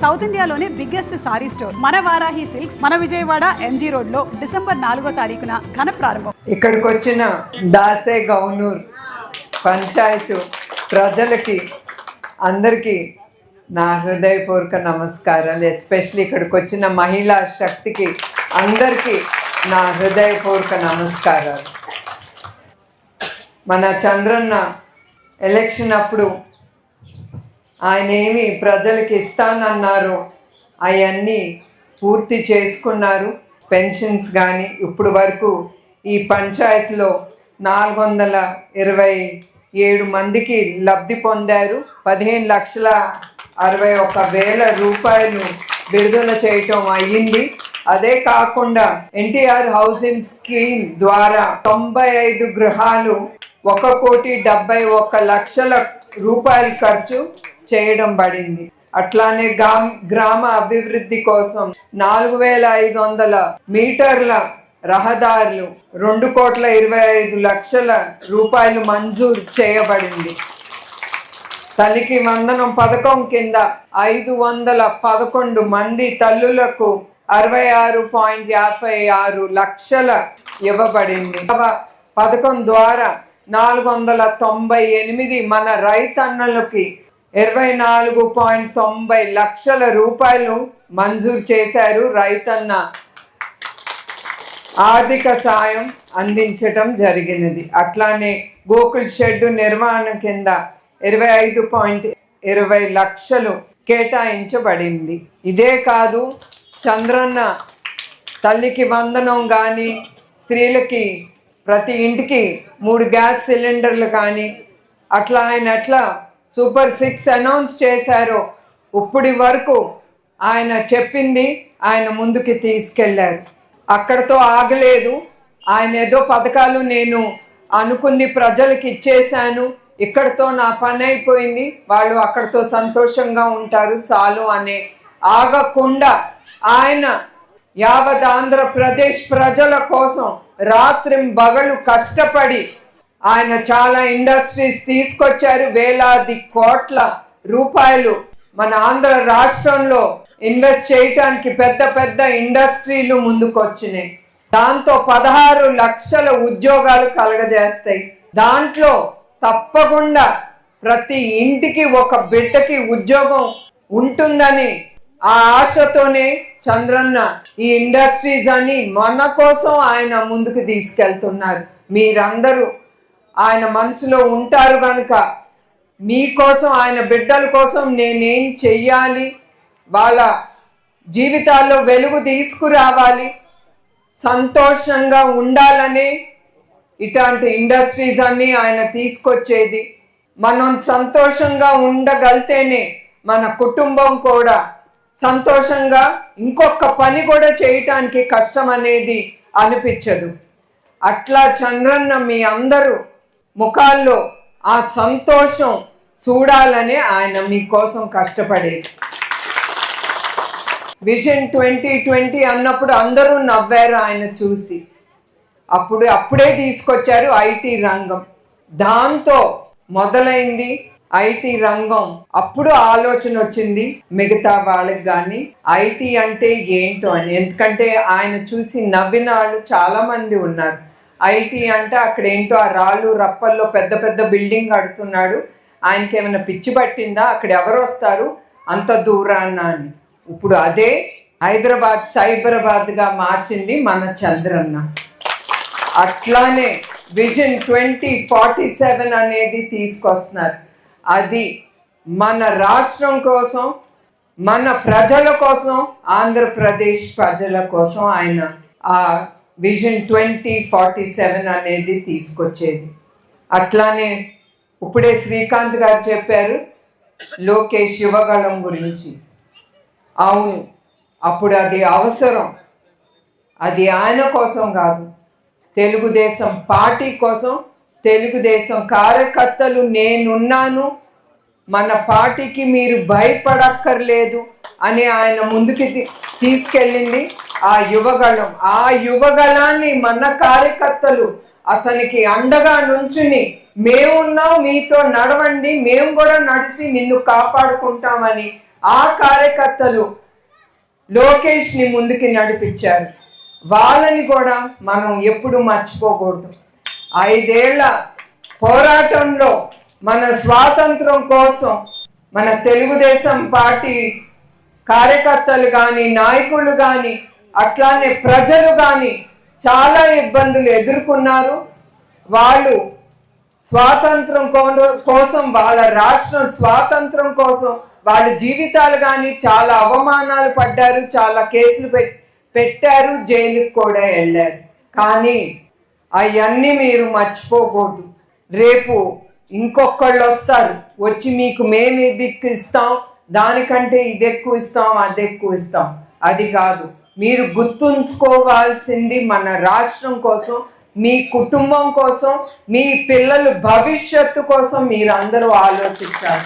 South ఇండియాలోనే biggest sorry store. మన Varahi silks మన విజయవాడ ఎంజీ రోడ్లో డిసెంబర్ నాలుగో తారీఖున ఘన ప్రారంభం. ఇక్కడికి వచ్చిన దాసే గౌనూర్ పంచాయత్ ప్రజలకి అందరికీ నా హృదయపూర్వక నమస్కారాలు. ఎస్పెషల్లీ ఇక్కడికి వచ్చిన మహిళా శక్తికి అందరికీ నా హృదయపూర్వక నమస్కారాలు. మన చంద్రన్న ఎలక్షన్ అప్పుడు ఆయన ఏమి ప్రజలకు ఇస్తానన్నారు. అవన్నీ పూర్తి చేసుకున్నారు. పెన్షన్స్ కానీ ఇప్పుడు వరకు ఈ పంచాయతీలో నాలుగు వందల ఇరవై ఏడు మందికి లబ్ధి పొందారు. పదిహేను లక్షల అరవై ఒక వేల రూపాయలు విడుదల చేయటం అయ్యింది. అదే కాకుండా ఎన్టీఆర్ హౌసింగ్ స్కీమ్ ద్వారా తొంభై ఐదు గృహాలు ఒక కోటి డెబ్బై ఒక్క లక్షల రూపాయలు ఖర్చు చేయడం పడింది. అట్లానే గ్రామ గ్రామ అభివృద్ధి కోసం నాలుగు వేల ఐదు వందల మీటర్ల రహదారులు రెండు కోట్ల ఇరవై ఐదు లక్షల రూపాయలు మంజూరు చేయబడింది. తల్లికి వందనం పథకం కింద ఐదు వందల పదకొండు మంది తల్లులకు అరవై ఆరు పాయింట్ యాభై ఆరు లక్షల ఇవ్వబడింది. పథకం ద్వారా నాలుగు వందల తొంభై ఎనిమిది మన రైతన్నలకి ఇరవై నాలుగు పాయింట్ తొంభై లక్షల రూపాయలు మంజూరు చేశారు రైతన్న. ఆర్థిక సాయం అందించటం జరిగినది. అట్లానే గోకుల్ షెడ్ నిర్వహణ కింద ఇరవై ఐదు పాయింట్ ఇరవై లక్షలు కేటాయించబడింది. ఇదే కాదు చంద్రన్న తల్లికి వందనం కానీ స్త్రీలకి ప్రతి ఇంటికి మూడు గ్యాస్ సిలిండర్లు కానీ అట్లా ఆయన అట్లా సూపర్ సిక్స్ అనౌన్స్ చేశారో. ఇప్పటి వరకు ఆయన చెప్పింది ఆయన ముందుకి తీసుకెళ్ళారు. అక్కడతో ఆగలేదు. ఆయన ఏదో పథకాలు నేను అనుకుంది ప్రజలకు ఇచ్చేశాను. ఇక్కడతో నా పని అయిపోయింది. వాళ్ళు అక్కడతో సంతోషంగా ఉంటారు. చాలు అనే ఆగకుండా ఆయన యావత్ ఆంధ్రప్రదేశ్ ప్రజల కోసం రాత్రి బగలు కష్టపడి ఆయన చాలా ఇండస్ట్రీస్ తీసుకొచ్చారు వేలాది కోట్ల రూపాయలు మన ఆంధ్ర రాష్ట్రంలో ఇన్వెస్ట్ చేయటానికి పెద్ద పెద్ద ఇండస్ట్రీలు ముందుకొచ్చినాయి. దాంతో పదహారు లక్షల ఉద్యోగాలు కలగజేస్తాయి. దాంట్లో తప్పకుండా ప్రతి ఇంటికి ఒక బిడ్డకి ఉద్యోగం ఉంటుందని ఆ ఆశతోనే చంద్రన్న ఈ ఇండస్ట్రీస్ అని మన కోసం ఆయన ముందుకు తీసుకెళ్తున్నారు. మీరందరూ ఆయన మనసులో ఉంటారు కనుక మీకోసం ఆయన బిడ్డల కోసం నేనేం చెయ్యాలి? వాళ్ళ జీవితాల్లో వెలుగు తీసుకురావాలి. సంతోషంగా ఉండాలని ఇట్లాంటి ఇండస్ట్రీస్ అన్నీ ఆయన తీసుకొచ్చేది. మనం సంతోషంగా ఉండగలితేనే మన కుటుంబం కూడా సంతోషంగా ఇంకొక పని కూడా చేయటానికి కష్టం అనేది అనిపించదు. అట్లా చంద్రన్న మీ అందరూ ముఖాల్లో ఆ సంతోషం చూడాలని ఆయన మీకోసం కష్టపడేది. విజన్ ట్వంటీ ట్వంటీ అన్నప్పుడు అందరూ నవ్వారు ఆయన చూసి. అప్పుడు అప్పుడే తీసుకొచ్చారు ఐటీ రంగం. దాంతో మొదలైంది ఐటీ రంగం. అప్పుడు ఆలోచన వచ్చింది మిగతా వాళ్ళకి కానీ ఐటీ అంటే ఏంటో అని. ఎందుకంటే ఆయన చూసి నవ్విన వాళ్ళు చాలామంది ఉన్నారు. ఐటీ అంటే అక్కడ ఏంటో ఆ రాళ్ళు రప్పల్లో పెద్ద పెద్ద బిల్డింగ్ కడుతున్నాడు. ఆయనకి ఏమైనా పిచ్చి పట్టిందా? అక్కడ ఎవరు వస్తారు? అంత దూరాన్న అని. ఇప్పుడు అదే హైదరాబాద్ సైబరాబాద్గా మార్చింది మన చంద్రన్న. అట్లానే విజన్ ట్వంటీ ఫార్టీ సెవెన్ అనేది తీసుకొస్తున్నారు. అది మన రాష్ట్రం కోసం మన ప్రజల కోసం ఆంధ్రప్రదేశ్ ప్రజల కోసం ఆయన ఆ విజన్ ట్వంటీ ఫార్టీ సెవెన్ అనేది తీసుకొచ్చేది. అట్లానే ఇప్పుడే శ్రీకాంత్ గారు చెప్పారు లోకేష్ యువగళం గురించి. అవును అప్పుడు అది అవసరం. అది ఆయన కోసం కాదు తెలుగుదేశం పార్టీ కోసం తెలుగుదేశం కార్యకర్తలు నేనున్నాను మన పార్టీకి మీరు భయపడక్కర్లేదు అని ఆయన ముందుకి తీ- తీసుకెళ్ళింది ఆ యువగళం. ఆ యువగళాన్ని మన కార్యకర్తలు అతనికి అండగా నుంచుని మేమున్నాం మీతో నడవండి మేము కూడా నడిచి నిన్ను కాపాడుకుంటామని ఆ కార్యకర్తలు లోకేష్ని ముందుకి నడిపించారు. వాళ్ళని కూడా మనం ఎప్పుడు మర్చిపోకూడదు. ఐదేళ్ళ పోరాటంలో మన స్వాతంత్రం కోసం మన తెలుగుదేశం పార్టీ కార్యకర్తలు కానీ నాయకులు కానీ అట్లానే ప్రజలు కానీ చాలా ఇబ్బందులు ఎదుర్కొన్నారు. వాళ్ళు స్వాతంత్రం కో- కోసం వాళ్ళ రాష్ట్రం స్వాతంత్రం కోసం వాళ్ళ జీవితాలు కానీ చాలా అవమానాలు పడ్డారు చాలా కేసులు పెట్టారు జైలుకు కూడా వెళ్ళారు. కానీ అవన్నీ మీరు మర్చిపోకూడదు. రేపు ఇంకొకళ్ళు వస్తారు వచ్చి మీకు మేము ఇది ఇస్తాం దానికంటే ఇది ఎక్కువ ఇస్తాం అది ఎక్కువ ఇస్తాం అది కాదు. మీరు గుర్తుంచుకోవాల్సింది మన రాష్ట్రం కోసం మీ కుటుంబం కోసం మీ పిల్లలు భవిష్యత్తు కోసం మీరు అందరూ ఆలోచించాలి.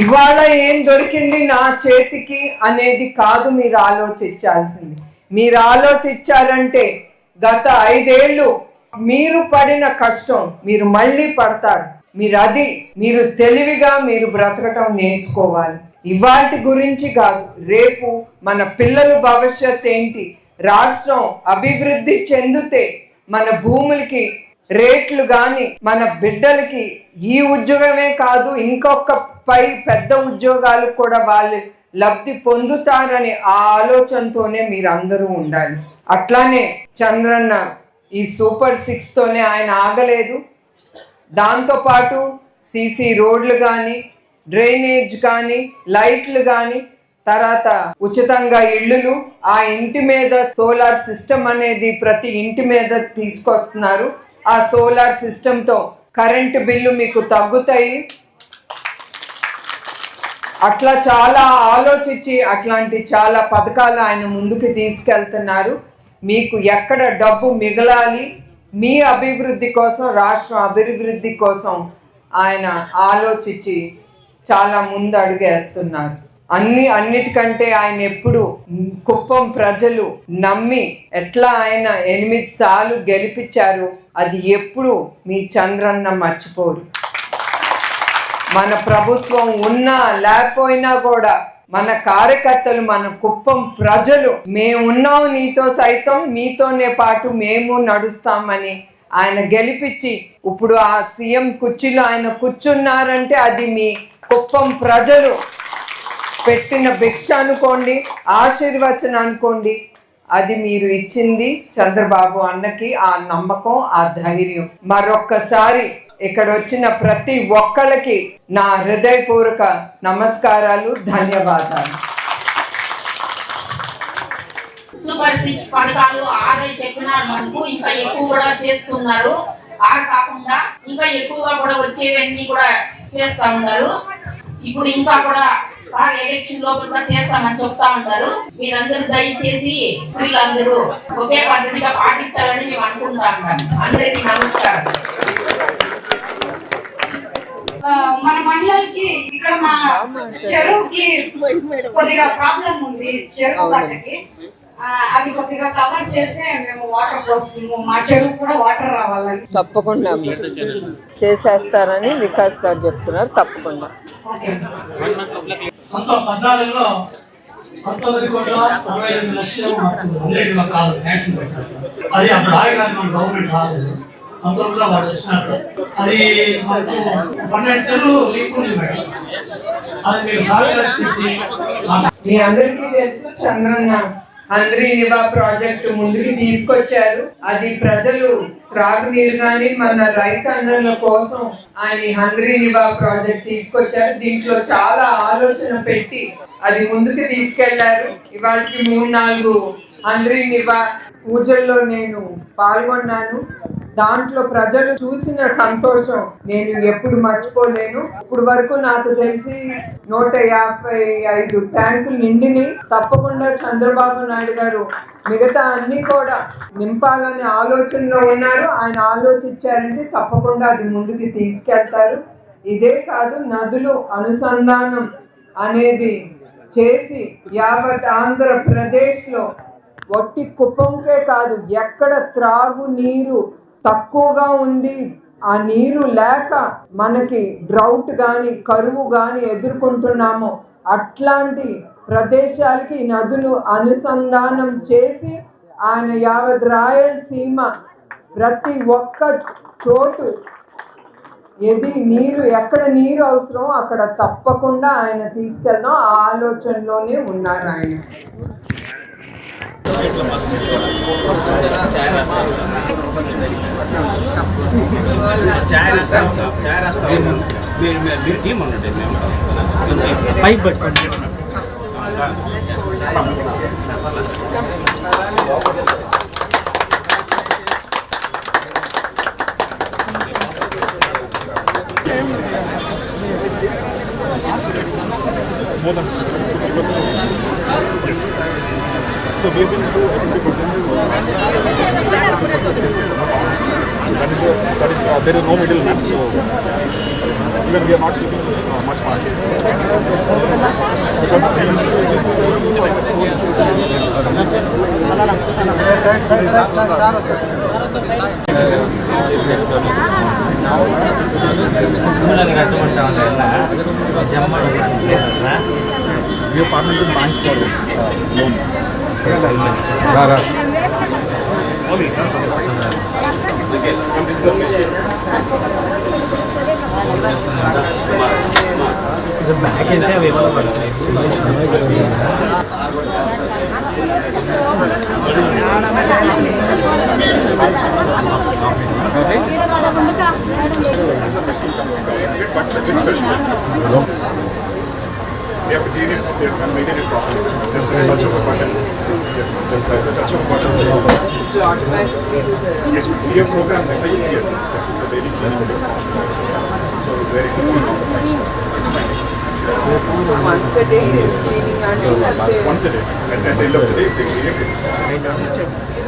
ఇవాళ ఏం దొరికింది నా చేతికి అనేది కాదు మీరు ఆలోచించాల్సింది. మీరు ఆలోచించారంటే గత ఐదేళ్ళు మీరు పడిన కష్టం మీరు మళ్ళీ పడతారు. మీరు అది మీరు తెలివిగా మీరు బ్రతకటం నేర్చుకోవాలి. ఇవాటి గురించి కాదు రేపు మన పిల్లల భవిష్యత్ ఏంటి? రాష్ట్రం అభివృద్ధి చెందితే మన భూములకి రేట్లు కానీ మన బిడ్డలకి ఈ ఉద్యోగమే కాదు ఇంకొక పై పెద్ద ఉద్యోగాలు కూడా వాళ్ళు లబ్ధి పొందుతారని ఆ ఆలోచనతోనే మీరు అందరూ ఉండాలి. అట్లానే చంద్రన్న ఈ సూపర్ సిక్స్తోనే ఆయన ఆగలేదు. దాంతోపాటు సీసీ రోడ్లు కానీ డ్రైనేజ్ కానీ లైట్లు కానీ తర్వాత ఉచితంగా ఇళ్ళు ఆ ఇంటి మీద సోలార్ సిస్టమ్ అనేది ప్రతి ఇంటి మీద తీసుకొస్తున్నారు. ఆ సోలార్ సిస్టంతో కరెంటు బిల్లు మీకు తగ్గుతాయి. అట్లా చాలా ఆలోచించి అట్లాంటి చాలా పథకాలు ఆయన ముందుకు తీసుకెళ్తున్నారు. మీకు ఎక్కడ డబ్బు మిగలాలి మీ అభివృద్ధి కోసం రాష్ట్ర అభివృద్ధి కోసం ఆయన ఆలోచించి చాలా ముందు అడుగేస్తున్నారు. అన్ని అన్నిటికంటే ఆయన ఎప్పుడు కుప్పం ప్రజలు నమ్మి ఎట్లా ఆయన ఎనిమిది సార్లు గెలిపించారు అది ఎప్పుడు మీ చంద్రన్న మర్చిపోరు. మన ప్రభుత్వం ఉన్నా లేకపోయినా కూడా మన కార్యకర్తలు మన కుప్పం ప్రజలు మేమున్నాం నీతో సైతం మీతోనే పాటు మేము నడుస్తామని ఆయన గెలిపించి ఇప్పుడు ఆ సీఎం కుర్చీలో ఆయన కూర్చున్నారంటే అది మీ కుప్పం ప్రజలు పెట్టిన భిక్ష అనుకోండి ఆశీర్వచన అనుకోండి అది మీరు ఇచ్చింది చంద్రబాబు అన్నకి ఆ నమ్మకం ఆ ధైర్యం. మరొక్కసారి ఇక్కడ వచ్చిన ప్రతి ఒక్కళ్ళకి నా హృదయపూర్వక నమస్కారాలు ధన్యవాదాలు. సూపర్ సిక్స్ పథకాలు ఆరే చెప్పినారు మనకు ఇంకా ఎక్కువ కూడా చేస్తున్నారు. ఆ కాకుండా ఇంకా ఎక్కువగా కూడా వచ్చేవన్నీ కూడా చేస్తా ఉన్నారు. ఇప్పుడు ఇంకా కూడా సార్ ఎలక్షన్ లోపల కూడా చేస్తామని చెప్తా ఉంటారు. మీరందరూ దయచేసి వీళ్ళందరూ ఒకే పద్ధతిగా పాటించాలని మేము అనుకుంటా ఉంటాం అందరికీ నమస్కారం. మన మహిళలకి ఇక్కడ మా చెరువుకి కొద్దిగా ప్రాబ్లం ఉంది చెరువు గట్టకి ఆ, అది కొద్దిగా కవర్ చేస్తే మేము వాటర్ పోస్తాము మా చెరువు కూడా వాటర్ రావాలని. తప్పకుండా. చేసేస్తారని వికాస్ గారు చెప్తున్నారు. తప్పకుండా. మొత్తం పద్నాలుగులో పంతొమ్మిది కోట్ల అరవై ఎనిమిది లక్షలు మాకు అందరికీ మాకు కావాలి శాంక్షన్ పెట్టారు సార్. అది అప్పుడు ఆగడానికి మన గవర్నమెంట్ రాలేదు. పంతొమ్మిదిలో వారు వచ్చినారు అది మనకు పన్నెండు చెరువులు లీక్ మేడం. అది మీరు సార్ మీ అందరికీ తెలుసు చంద్రన్న హంద్రీ నివా ప్రాజెక్టు ముందుకు తీసుకొచ్చారు. అది ప్రజలు త్రాగునీరు కానీ మన రైతన్నల కోసం ఆయన హంద్రీ నివా ప్రాజెక్ట్ తీసుకొచ్చారు. దీంట్లో చాలా ఆలోచన పెట్టి అది ముందుకు తీసుకెళ్ళారు. ఇవాళకి మూడు నాలుగు హంద్రీ నివా పూజల్లో నేను పాల్గొన్నాను. దాంట్లో ప్రజలు చూసిన సంతోషం. నేను ఎప్పుడు మర్చిపోలేను. ఇప్పుడు వరకు నాకు తెలిసి నూట యాభై ఐదు ట్యాంకులు నిండిని. తప్పకుండా చంద్రబాబు నాయుడు గారు మిగతా అన్ని కూడా నింపాలనే ఆలోచనలో ఉన్నారు. ఆయన ఆలోచించారంటే తప్పకుండా అది ముందుకు తీసుకెళ్తారు. ఇదే కాదు నదులు అనుసంధానం అనేది చేసి యావత్ ఆంధ్రప్రదేశ్లో ఒట్టి కుప్పంకే కాదు ఎక్కడ త్రాగు నీరు తక్కువగా ఉంది. ఆ నీరు లేక మనకి డ్రౌట్ కానీ కరువు కానీ ఎదుర్కొంటున్నామో. అట్లాంటి ప్రదేశాలకి నదులు అనుసంధానం చేసి ఆయన యావత్ రాయలసీమ ప్రతి ఒక్క చోటు ఏది నీరు ఎక్కడ నీరు అవసరం అక్కడ తప్పకుండా ఆయన తీసుకెళ్దాం. ఆ ఆలోచనలోనే ఉన్నారు ఆయన. చాయ్ రాస్తాం సార్ చాయ్ రాస్తాం మీరు మీరు మీరు టీం ఉండండి మేము పైప్ పట్టుకోండి So we have been to That is, the, that is uh, there is no middleman. So even we are not keeping uh, much margin. Because we like a we are partnered with banks for uh, loan. And this is the fish. Bag అయితే అవి ఇవ్వాలి Hello? Yeah, but you did it, and we did it properly. Just a touch of a button. Yes, ma'am. Just a touch of a button. To automatically do the... Yes, ma'am. We have programmed it. Yes, yes. It's a very clean So, very clean automation. So, once a day, cleaning until... Once a day. At the end of the day, they clean it.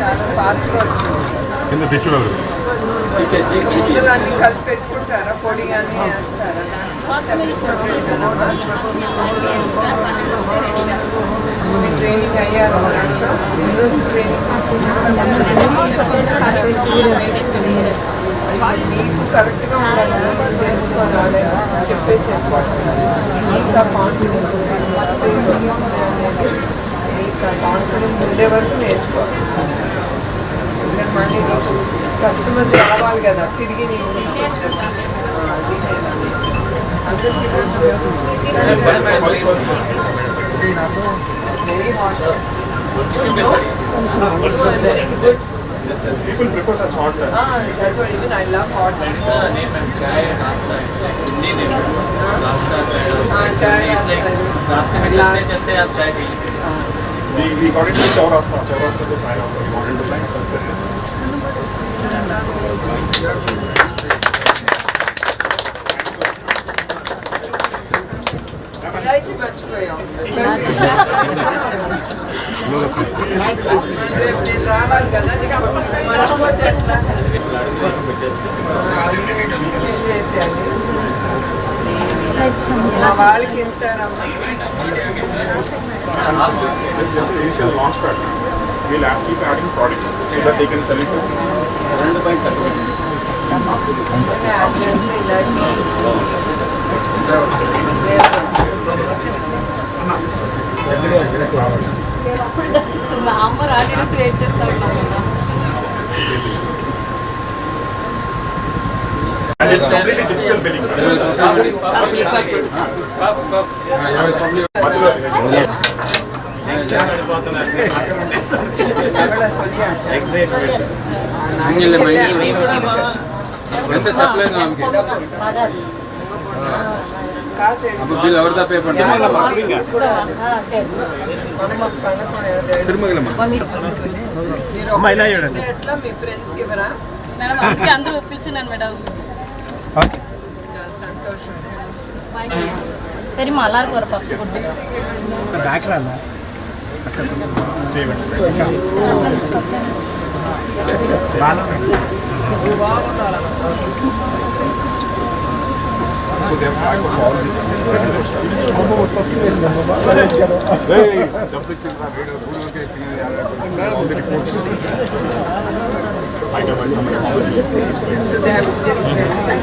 చాలా ఫాస్ట్గా వచ్చింది. In the picture. ముందులు అన్ని కలిపి పెట్టుకుంటారా? పొడి అన్ని వేస్తారా? Training అయ్యారు ఈరోజు ట్రైనింగ్ నీకు కరెక్ట్గా ఉండాలి. నేర్చుకోవాలి చెప్పేసి ఇంకా కాన్ఫిడెన్స్ ఉండాలి. ఇంకా కాన్ఫిడెన్స్ ఉండే వరకు నేర్చుకోవాలి ఇంకా మళ్ళీ నీకు కస్టమర్స్ రావాలి కదా తిరిగి నీ ఇంటికి వచ్చారు అది అందరికీ very hot good People prefer such hot uh, that's what even I love hot chai రాస్తారు glass We, we got into Chaurasta. Chaurasta to Chai Rasta. We wanted to try. ఇలాచి మర్చిపోయాం రేపు నేను రావాలి కదా మర్చిపోతే వాళ్ళకి ఇస్తారమ్మా And this is, this is just an initial launch pad. We'll add, keep adding products so that they can sell it to add చేస్తే ఇలాచి మా అమ్మ రాని వెయిట్ చేస్తా ఉన్నాం కదా చెప్పలేదు మీరు ఇవ్వరా? మేడం అందరూ పిలిచినాను మేడం. तरी मालार करपाक बॅक राहिला. Seven So they have tried to. Hey, So they have just press that.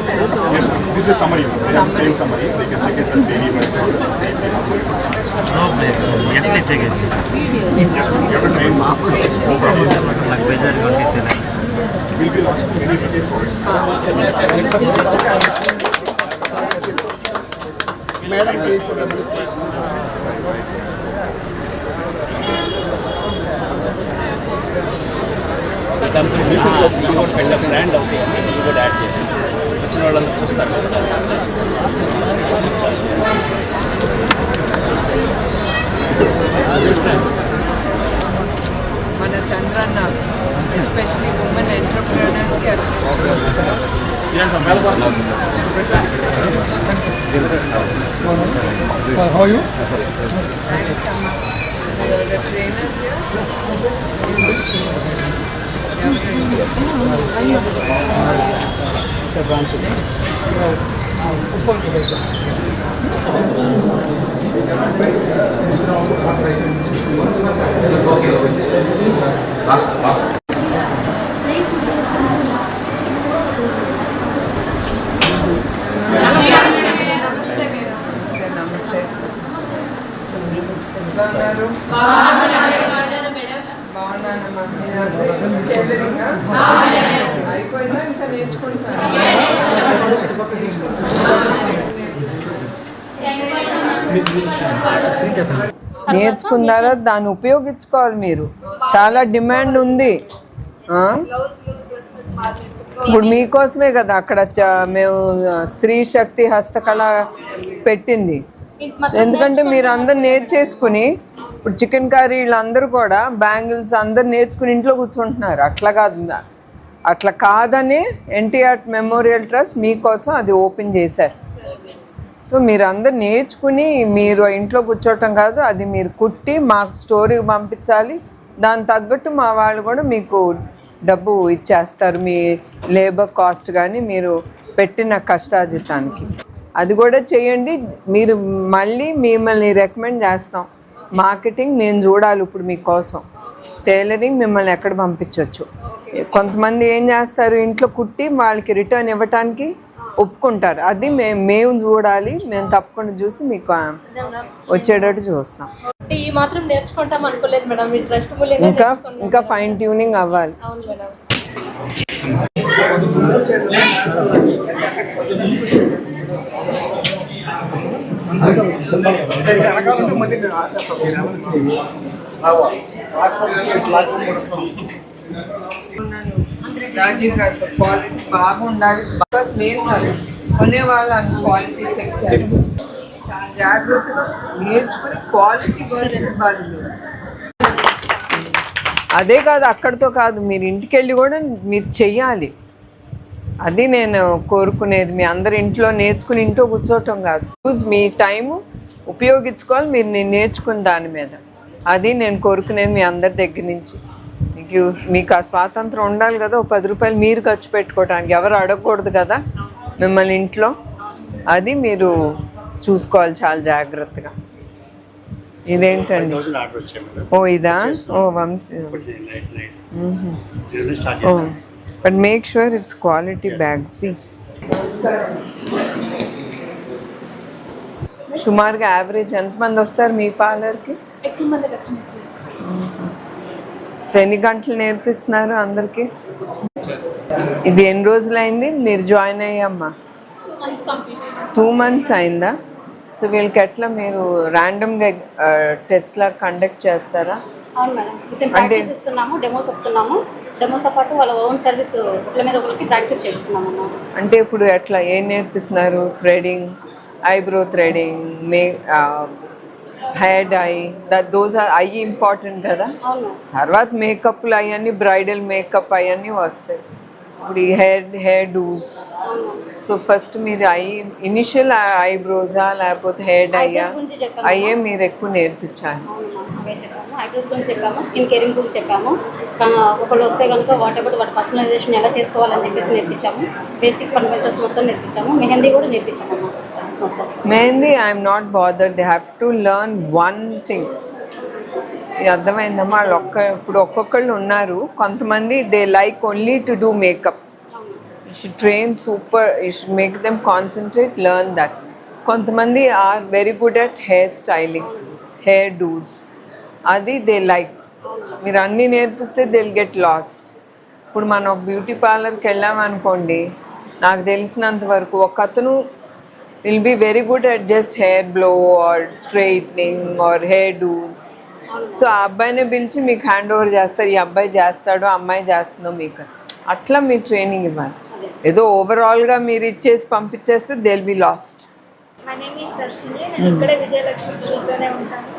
Yes, this is summary. They have the same summary. They can check it as daily by no, please. We have to take it. Yes, we have to train. Like weather, you will be launched many retail products. Madam పెద్ద brand అవుతాయి ఇది కూడా add చేసి వచ్చిన వాళ్ళని చూస్తారు మన Chandranna especially women ఎంటర్ప్రీనర్స్కి How are you? I'm Sama. నేర్చుకున్నారా? దాన్ని ఉపయోగించుకోవాలి మీరు. చాలా డిమాండ్ ఉంది? ఇప్పుడు మీకోసమే కదా అక్కడ మేము స్త్రీ శక్తి హస్తకళ పెట్టింది. ఎందుకంటే మీరు అందరు నేర్చేసుకుని ఇప్పుడు చికెన్ కర్రీ వీళ్ళందరూ కూడా బ్యాంగిల్స్ అందరు నేర్చుకుని ఇంట్లో కూర్చుంటున్నారు. అట్లా కాదు అట్లా కాదని ఎన్టీఆర్ మెమోరియల్ ట్రస్ట్ మీకోసం అది ఓపెన్ చేశారు. సో మీరు అందరు నేర్చుకుని మీరు ఇంట్లో కూర్చోవటం కాదు అది మీరు కుట్టి మాకు స్టోరీకి పంపించాలి. దాని తగ్గట్టు మా వాళ్ళు కూడా మీకు డబ్బు ఇచ్చేస్తారు. మీ లేబర్ కాస్ట్ కానీ మీరు పెట్టిన కష్టాజితానికి అది కూడా చేయండి. మీరు మళ్ళీ మిమ్మల్ని రికమెండ్ చేస్తాం. మార్కెటింగ్ మేము చూడాలి ఇప్పుడు మీకోసం. టైలరింగ్ మిమ్మల్ని ఎక్కడ పంపించవచ్చు కొంతమంది ఏం చేస్తారు? ఇంట్లో కుట్టి వాళ్ళకి రిటర్న్ ఇవ్వటానికి ఒప్పుకుంటారు. అది మేము మేము చూడాలి. మేము తప్పకుండా చూసి మీకు వచ్చేటట్టు చూస్తాం. ఈ మాత్రం నేర్చుకుంటాం అనుకోలేదు మేడం. ఇంకా. ఇంకా ఫైన్ ట్యూనింగ్ అవ్వాలి. అవును మేడం. రాజీవ్ గారితో క్వాలిటీ బాగుండాలి బికాస్ నేను కాదు కొనే వాళ్ళు అంత క్వాలిటీ చెక్ చేయాలి జాగ్రత్తగా నేర్చుకుని క్వాలిటీ. అదే కాదు అక్కడితో కాదు. మీరు ఇంటికి వెళ్ళి కూడా మీరు చెయ్యాలి. అది నేను కోరుకునేది. మీ అందరు ఇంట్లో నేర్చుకుని ఇంట్లో కూర్చోవటం కాదు. యూజ్ మీ టైము ఉపయోగించుకోవాలి. మీరు నేను నేర్చుకున్న దాని మీద. అది నేను కోరుకునేది మీ అందరి దగ్గర నుంచి. మీకు మీకు ఆ స్వాతంత్రం ఉండాలి కదా ఒక పది రూపాయలు మీరు ఖర్చు పెట్టుకోవడానికి ఎవరు అడగకూడదు కదా మిమ్మల్ని ఇంట్లో. అది మీరు చూసుకోవాలి చాలా జాగ్రత్తగా. ఇదేంటండి? ఓ ఇదా? ఓ Vamsi. make sure it's quality bags. See. సుమారుగా యావరేజ్ ఎంతమంది వస్తారు మీ పార్లర్కి? ఎక్కువ మంది కస్టమర్స్ సో ఎన్ని గంటలు నేర్పిస్తున్నారు అందరికి? ఇది ఎన్ని రోజులైంది? మీరు జాయిన్ అయ్యమ్మా? టూ మంత్స్ అయిందా? సో వీళ్ళకి ఎట్లా మీరు ర్యాండమ్గా టెస్ట్లా కండక్ట్ చేస్తారా? అవును మేడం. విత్ అంటే- ప్రాక్టీస్ ఇస్తున్నాము డెమో చెప్తున్నాము. డెమోతో పాటు వాళ్ళ ఓన్ సర్వీస్ ఒకళ్ళ మీద ఒకరికి ప్రాక్టీస్ చేస్తున్నాము అన్నమాట అంటే ఇప్పుడు ఎట్లా ఏం నేర్పిస్తున్నారు? Threading eyebrow threading may hair dye that those are I important కదా? తర్వాత మేకప్లు అవన్నీ బ్రైడల్ మేకప్ అవన్నీ వస్తాయి. ఇప్పుడు ఈ hair hair dos so first మీరు ఐ ఇనిషియల్ ఐబ్రోజా లేకపోతే హెయిర్ చెప్పాను. అయ్యే మీరు ఎక్కువ నేర్పించాలి. అవే చెప్పాము. ఐబ్రోస్ గురించి చెప్పాము స్కిన్ కేరింగ్ గురించి చెప్పాము. ఒకళ్ళు వస్తే కనుక వాట్ అబౌట్ వాటి పర్సనలైజేషన్ ఎలా చేసుకోవాలని చెప్పేసి నేర్పించాము. బేసిక్ ఫండమెంటల్స్ మొత్తం నేర్పించాము. మెహందీ కూడా నేర్పించాము mainly I'm not bother they have to learn one thing అర్థమైందమ్మా? వాళ్ళు ఒక్క ఇప్పుడు ఒక్కొక్కళ్ళు ఉన్నారు. కొంతమంది they like only to do makeup you should train super you should make them concentrate learn that కొంతమంది are very good at hair styling hair dos అది they like మీరు అన్నీ నేర్పిస్తే దే గెట్ లాస్ట్ ఇప్పుడు మనం ఒక బ్యూటీ పార్లర్కి వెళ్ళామనుకోండి నాకు తెలిసినంత వరకు ఒక అతను be very good at just hair blow or straightening or hair dos so ఆ అబ్బాయిని పిలిచి మీకు హ్యాండ్ ఓవర్ చేస్తారు. ఈ అబ్బాయి చేస్తాడో అమ్మాయి చేస్తుందో మీకు. అట్లా మీరు ట్రైనింగ్ ఇవ్వాలి. ఏదో ఓవరాల్గా మీరు ఇచ్చేసి పంపించేస్తే they will be lost my name is Darshini నేను ఇక్కడే విజయలక్ష్మి స్ట్రీట్లోనే ఉంటాను.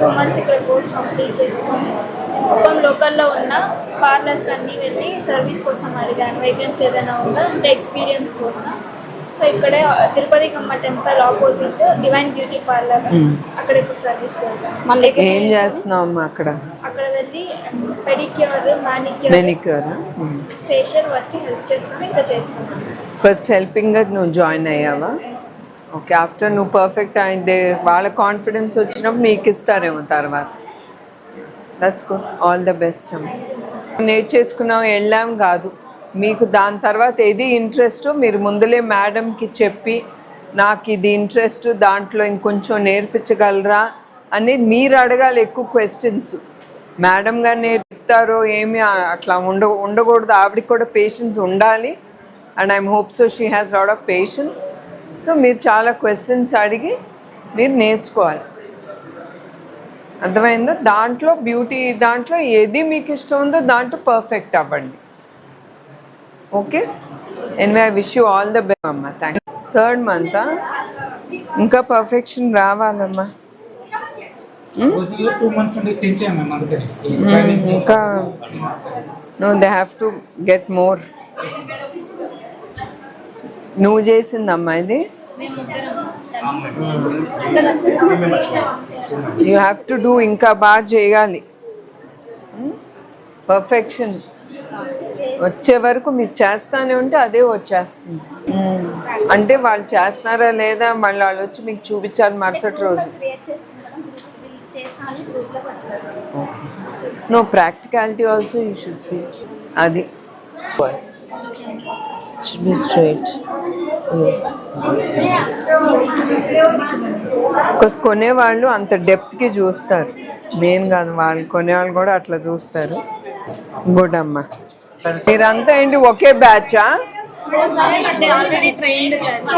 టూ మంత్స్ ఇక్కడ కోర్స్ కంప్లీట్ చేసుకొని నేను కుప్పం లోకల్లో ఉన్న పార్లర్స్కి అన్నీ వెళ్ళి సర్వీస్ కోసం అడిగాను. వేకెన్సీ ఏదైనా ఉందా? అంటే ఎక్స్పీరియన్స్ కోసం. సో ఇక్కడే Tirupati గమ్మ temple opposite divine beauty parlour అక్కడ ఇప్పుడు సర్వీస్కి వెళ్తాను ఏం చేస్తున్నావు అమ్మా అక్కడ? అక్కడ వెళ్ళి pedicure manicure manicure facial work help చేస్తాను ఇంకా చేస్తాను. ఫస్ట్ హెల్పింగ్గా నువ్వు జాయిన్ అయ్యావా? ఓకే ఆఫ్టర్ నువ్వు పర్ఫెక్ట్ అయిందే వాళ్ళ కాన్ఫిడెన్స్ వచ్చినప్పుడు మీకు ఇస్తారేమో తర్వాత. That's good all the best అమ్మ. నేర్చేసుకున్నాం వెళ్ళాం కాదు. మీకు దాని తర్వాత ఏది ఇంట్రెస్ట్ మీరు ముందులే మేడంకి చెప్పి నాకు ఇది ఇంట్రెస్ట్ దాంట్లో ఇంకొంచెం నేర్పించగలరా? అనేది మీరు అడగాలి ఎక్కువ క్వశ్చన్స్ మేడం గారు నేర్పుతారో ఏమి అట్లా ఉండ ఉండకూడదు. ఆవిడకి కూడా పేషెన్స్ ఉండాలి. And I'm hope so she has lot of patience so మీరు చాలా క్వశ్చన్స్ అడిగి మీరు నేర్చుకోవాలి. అర్థమైందా? దాంట్లో బ్యూటీ దాంట్లో ఏది మీకు ఇష్టం ఉందో దాంట్లో పర్ఫెక్ట్ అవ్వండి. Okay anyway I wish you all the best అమ్మా థ్యాంక్ థర్డ్ మంత్ ఇంకా పర్ఫెక్షన్ రావాలమ్మా ఇంకా no they have to get more నువ్వు చేసిందమ్మా ఇది యూ హ్యావ్ టు డూ ఇంకా బాగా చేయాలి పర్ఫెక్షన్ వచ్చే వరకు మీరు చేస్తానే ఉంటే అదే వచ్చేస్తుంది. అంటే వాళ్ళు చేస్తున్నారా లేదా మళ్ళీ వాళ్ళు వచ్చి మీకు చూపించాలి మరుసటి రోజు. No practicality also you should see అది. బికాస్ కొనేవాళ్ళు అంత డెప్త్కి చూస్తారు. నేను కాదు వాళ్ళు కొనేవాళ్ళు కూడా అట్లా చూస్తారు. గుడ్ అమ్మా. మీరంతా ఏంటి ఒకే బ్యాచా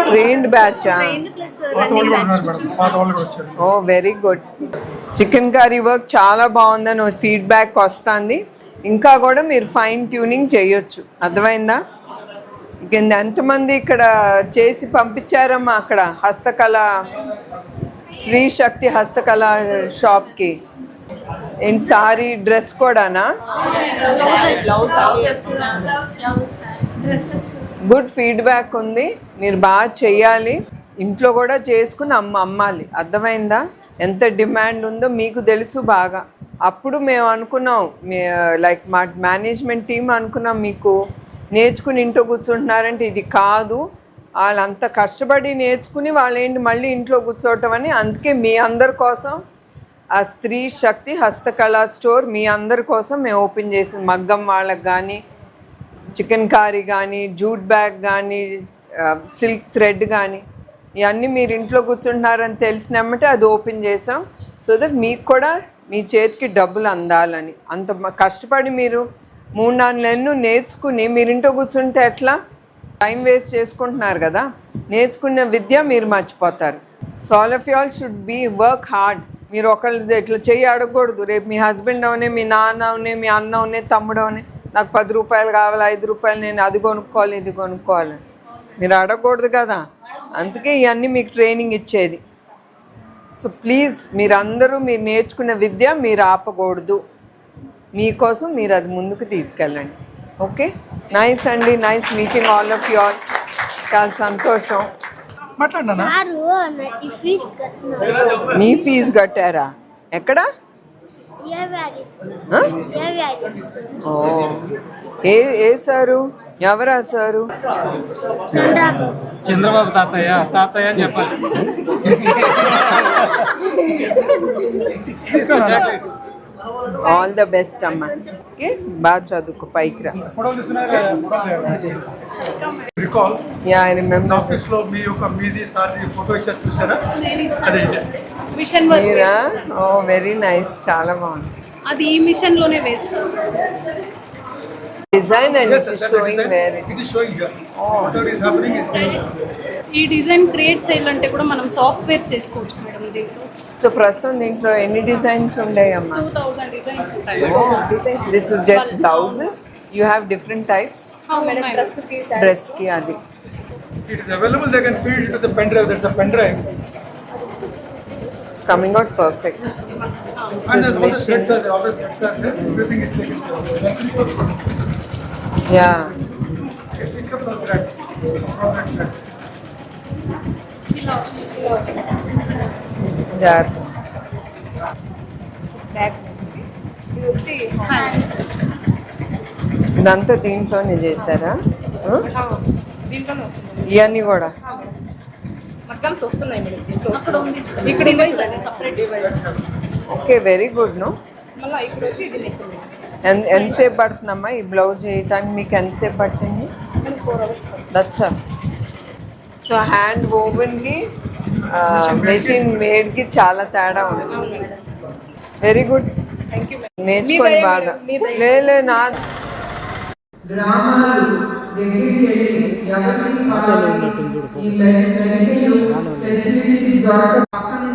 ట్రైన్డ్ బ్యాచా ఓ very good chicken curry work చాలా బాగుందని ఫీడ్బ్యాక్ వస్తుంది. ఇంకా కూడా మీరు ఫైన్ ట్యూనింగ్ చేయొచ్చు. అర్థమైందా? ఇక ఎంతమంది ఇక్కడ చేసి పంపించారమ్మా అక్కడ హస్తకళ శ్రీ శక్తి హస్తకళ షాప్కి ఏంటి సారీ డ్రెస్ కూడానా? గుడ్ ఫీడ్బ్యాక్ ఉంది. మీరు బాగా చెయ్యాలి. ఇంట్లో కూడా చేసుకుని అమ్మ అమ్మాలి. అర్థమైందా? ఎంత డిమాండ్ ఉందో మీకు తెలుసు బాగా. అప్పుడు మేము అనుకున్నాం లైక్ మా మేనేజ్మెంట్ టీం అనుకున్నాం మీకు. నేర్చుకుని ఇంట్లో కూర్చుంటున్నారంటే ఇది కాదు. వాళ్ళంత కష్టపడి నేర్చుకుని వాళ్ళు ఏంటి మళ్ళీ ఇంట్లో కూర్చోవటం అని? అందుకే మీ అందరి కోసం ఆ స్త్రీ శక్తి హస్తకళా స్టోర్ మీ అందరి కోసం మేము ఓపెన్ చేసింది. మగ్గం వాళ్ళకి కానీ చికెన్ కారీ కానీ జూట్ బ్యాగ్ కానీ సిల్క్ థ్రెడ్ కానీ ఇవన్నీ మీరు ఇంట్లో కూర్చుంటున్నారని తెలిసినమ్మటే అది ఓపెన్ చేసాం. సో దట్ మీకు కూడా మీ చేతికి డబ్బులు అందాలని. అంత కష్టపడి మీరు మూడు నాలుగు నెలలు నేర్చుకుని మీరు ఇంట్లో కూర్చుంటే ఎట్లా? టైం వేస్ట్ చేసుకుంటున్నారు కదా. నేర్చుకున్న విద్య మీరు మర్చిపోతారు. So all of you all should be work hard. మీరు ఒకళ్ళు ఇట్లా చెయ్యి అడగకూడదు. రేపు మీ హస్బెండ్ అవునే మీ నాన్న అవునే మీ అన్న అవునే తమ్ముడు అవునే నాకు పది రూపాయలు కావాలి ఐదు రూపాయలు నేను అది కొనుక్కోవాలి ఇది కొనుక్కోవాలి మీరు అడగకూడదు కదా. అందుకే ఇవన్నీ మీకు ట్రైనింగ్ ఇచ్చేది. సో ప్లీజ్ మీరందరూ మీరు నేర్చుకున్న విద్య మీరు ఆపకూడదు. మీకోసం మీరు అది ముందుకు తీసుకెళ్ళండి. ఓకే నైస్ అండి. Nice meeting all of you all చాలా సంతోషం. మాట్లాడినా? నీ ఫీజు కట్టారా? ఎక్కడ? ఓ. ఏ ఏ సారు? ఎవరా సారు? చంద్రబాబు. చంద్రబాబు తాతయ్య తాతయ్య అని చెప్పాలి. ఆల్ ద బెస్ట్ అమ్మా. ఓకే? బాగా చదువుకో పైకి రా. ఫోటో తీసుకున్నారా రికాల్ యా ఐ రిమెంబర్ ఆఫీస్లో మీ యొక్క మీది సార్ ఫోటో ఇచ్చారు చూసారా. మిషన్ మీరా. ఓ వెరీ నైస్ చాలా బాగుంది. అది ఈ మిషన్లోనే వేస్తాను design and showing design. Where here. ఈ డిజైన్ క్రియేట్ చేయాలంటే కూడా మనం సాఫ్ట్వేర్ చేసుకోవచ్చు మేడం దీంట్లో. సో ప్రస్తుతం దీంట్లో ఎన్ని డిజైన్స్ ఉన్నాయమ్మా 2000 డిజైన్స్ ఉన్నాయి this just thousands you have different types dress అది. ఇట్ అవుట్ పర్ఫెక్ట్ యా జాగ్రత్త ఇదంతా దీంట్లోనే చేశారా? ఇవన్నీ కూడా? అక్కడ ఉంది ఇక్కడ డివైస్ అది separate device okay very good no? ఎంతసేపు పడుతుందమ్మా ఈ బ్లౌజ్ చేయటానికి? మీకు ఎంతసేపు పట్టింది? దట్స్ సో హ్యాండ్ ఓవెన్కి మెషిన్ మేడ్కి చాలా తేడా ఉంది. Very good. నేర్చుకోండి బాగా. లేలే నా గ్రామాలు దగ్గరికి వెళ్ళి ఎవరికి కావాలి ఈ మెడికల్ ఫెసిలిటీస్ దొరక పక్కనుండే